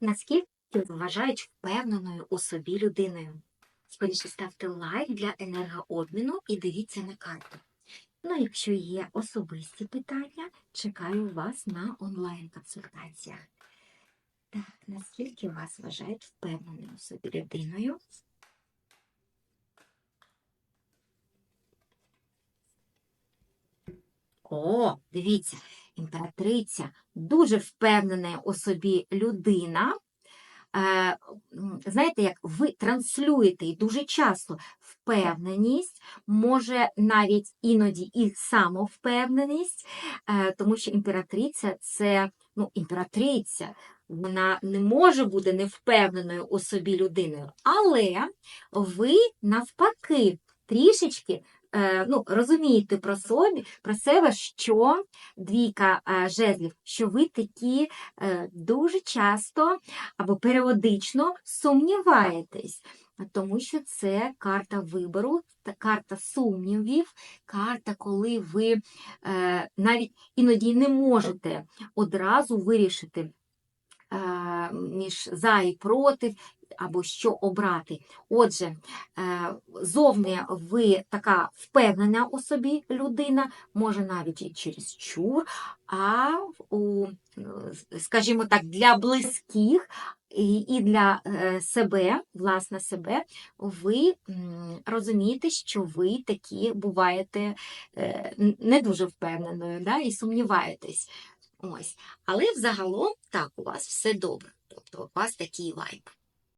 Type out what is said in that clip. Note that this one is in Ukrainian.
Наскільки вважають впевненою у собі людиною? Скоріше ставте лайк для енергообміну і дивіться на карту. Ну, якщо є особисті питання, чекаю вас на онлайн-консультаціях. Так, наскільки вас вважають впевненою у собі людиною? О, дивіться, імператриця дуже впевнена у собі людина. Е, знаєте, як ви транслюєте і дуже часто впевненість, може навіть іноді і самовпевненість, е, тому що імператриця це ну, імператриця, вона не може бути невпевненою у собі людиною, але ви навпаки трішечки ну, розумієте про собі, про себе, що двійка е, жезлів, що ви такі е, дуже часто або періодично сумніваєтесь, тому що це карта вибору, карта сумнівів, карта, коли ви е, навіть іноді не можете одразу вирішити е, між за і проти, або що обрати. Отже, е, зовні ви така впевнена у собі людина, може навіть і через чур, а у, е, скажімо так, для близьких і для е, себе, власне себе, ви розумієте, що ви такі буваєте не дуже впевненою да, і сумніваєтесь. Ось. Але взагалом так, у вас все добре. Тобто у вас такий вайб.